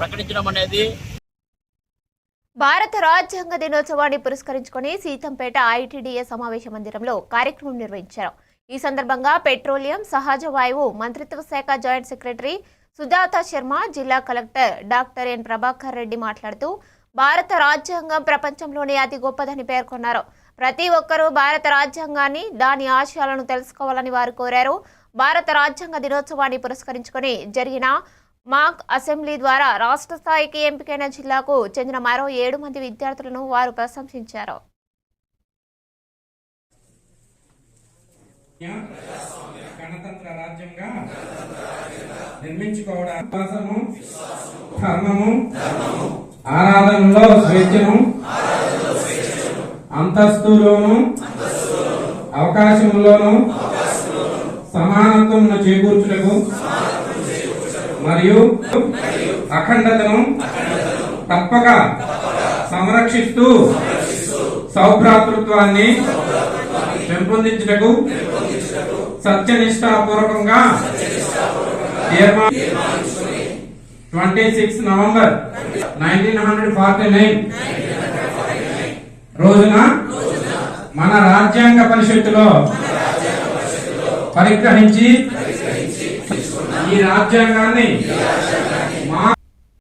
ప్రకటించడం అనేది భారత రాజ్యాంగ దినోత్సవాన్ని పురస్కరించుకొని సీతంపేట ఐటీడీఏ సమావేశ మందిరంలో కార్యక్రమం నిర్వహించారు. ఈ సందర్భంగా పెట్రోలియం సహజ వాయువు మంత్రిత్వ శాఖ జాయింట్ సెక్రటరీ సుజాత శర్మ జిల్లా collector doctor N Prabhakar Reddy మాట్లాడుతూ భారత రాజ్యాంగం ప్రపంచంలోనే అతి గొప్పదని పేర్కొన్నారు. ప్రతి ఒక్కరూ భారత రాజ్యాంగాన్ని దాని ఆశయాలను తెలుసుకోవాలని వారు కోరారు. భారత రాజ్యాంగ దినోత్సవాన్ని పురస్కరించుకొని జరిగిన మాక్ అసెంబ్లీ ద్వారా రాష్ట్ర స్థాయికి ఎంపికైన జిల్లాకు చెందిన మరో ఏడు మంది విద్యార్థులను వారు ప్రశంసించారు. గణతంత్ర రాజ్యంగా నిర్మించుకోవడం ధర్మము ఆరాధనలో స్వేచ్ఛను అంతస్తులోను అవకాశంలోను సమానత్వం చేకూర్చుటకు మరియు అఖండతను తప్పక సంరక్షిస్తూ సౌభ్రాతృత్వాన్ని పెంపొందించుటకు సత్యనిష్టాపూర్వకంగా twenty six November nineteen hundred forty nine రోజున మన రాజ్యాంగ పరిషత్తులో పరిగ్రహించి ఈ రాజ్యాంగాన్ని